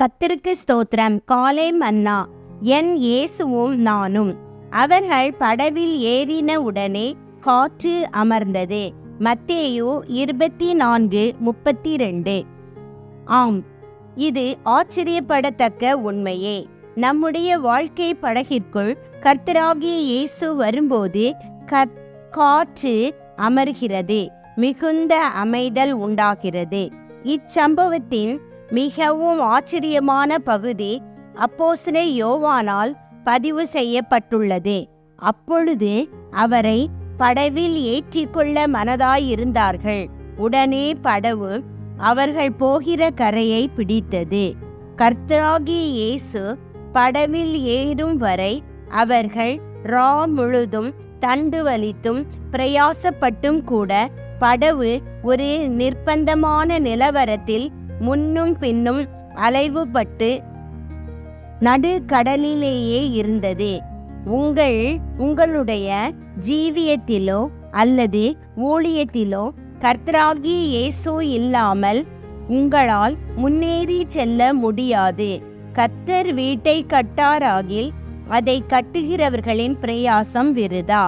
கத்திற்கு ஸ்தோத்திரம். காலை மன்னா என் இயேசுவும் நானும். அவர்கள் படவில் ஏறின உடனே காற்று அமர்ந்தது. மத்தேயோ இருபத்தி நான்கு முப்பத்தி ரெண்டு ஆம் இது ஆச்சரியப்படத்தக்க உண்மையே. நம்முடைய வாழ்க்கை படகிற்குள் கர்த்தராகிய இயேசு வரும்போது கத் காற்று அமர்கிறது. மிகுந்த அமைதல் உண்டாகிறது. இச்சம்பவத்தின் மிகவும் ஆச்சரியமான பகுதி அப்போசனே யோவானால் பதிவு செய்யப்பட்டுள்ளது. அப்பொழுது அவரை படவில் ஏற்றிக்கொள்ள மனதாயிருந்தார்கள். உடனே படவு அவர்கள் போகிற கரையை பிடித்தது. கர்த்தராகிய இயேசு படவில் ஏறும் வரை அவர்கள் ரா முழுதும் தண்டு வலித்தும் பிரயாசப்பட்டும் கூட படவு ஒரு நிர்பந்தமான நிலவரத்தில் முன்னும் பின்னும் அலைவுபட்டு நடு கடலிலேயே இருந்தது. உங்கள் உங்களுடைய ஜீவியத்திலோ அல்லது ஊழியத்திலோ கர்த்தராகிய இயேசு இல்லாமல் உங்களால் முன்னேறி செல்ல முடியாது. கர்த்தர் வீட்டை கட்டாராகில் அதை கட்டுகிறவர்களின் பிரயாசம் விருதா?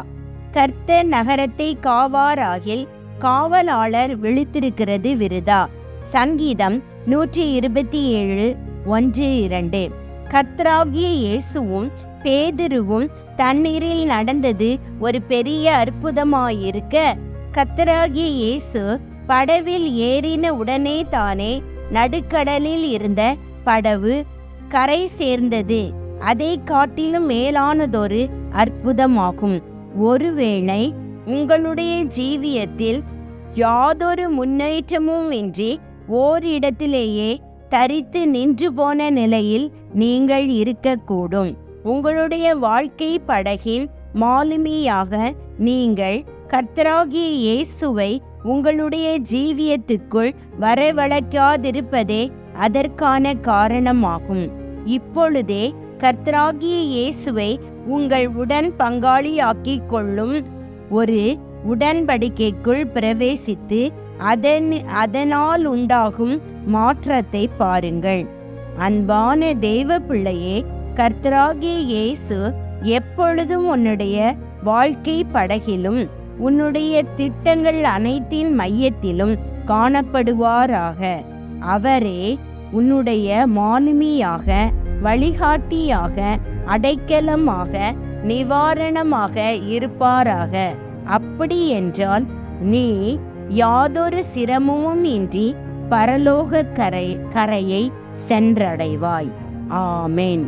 கர்த்தர் நகரத்தை காவாராகில் காவலாளர் விழித்திருக்கிறது விருதா? சங்கீதம் நூற்றி இருபத்தி ஏழு ஒன்று இரண்டு. கர்த்தராகிய இயேசுவும் பேதுருவும் தண்ணீரில் நடந்தது ஒரு பெரிய அற்புதமாயிருக்க. கத்தராகிய இயேசு படவில் ஏறின உடனே தானே நடுக்கடலில் இருந்த படவு கரை சேர்ந்தது. அதை காட்டிலும் மேலானதொரு அற்புதமாகும். ஒருவேளை உங்களுடைய ஜீவியத்தில் யாதொரு முன்னேற்றமும் இன்றி ஓரிடத்திலேயே தரித்து நின்று போன நிலையில் நீங்கள் இருக்கக்கூடும். உங்களுடைய வாழ்க்கை படகின் மாலுமியாக நீங்கள் கர்த்தராகிய இயேசுவை உங்களுடைய ஜீவியத்துக்குள் வரவழைக்காதிருப்பதே அதற்கான காரணமாகும். இப்பொழுதே கர்த்தராகிய இயேசுவை உங்கள் உடன் பங்காளியாக்கிக் கொள்ளும் ஒரு உடன்படிக்கைக்குள் பிரவேசித்து அதன் அதனால் உண்டாகும் மாற்றத்தை பாருங்கள். அன்பான தெய்வ பிள்ளையே கர்த்தராகிய இயேசு எப்பொழுதும் உன்னுடைய வாழ்க்கை படகிலும் உன்னுடைய திட்டங்கள் அனைத்தின் மையத்திலும் காணப்படுவாராக. அவரே உன்னுடைய மாலுமியாக வழிகாட்டியாக அடைக்கலமாக நிவாரணமாக இருப்பாராக. அப்படி என்றால் நீ யாதொரு சிரமமும் இன்றி பரலோக கரை கரையை சென்றடைவாய். ஆமேன்.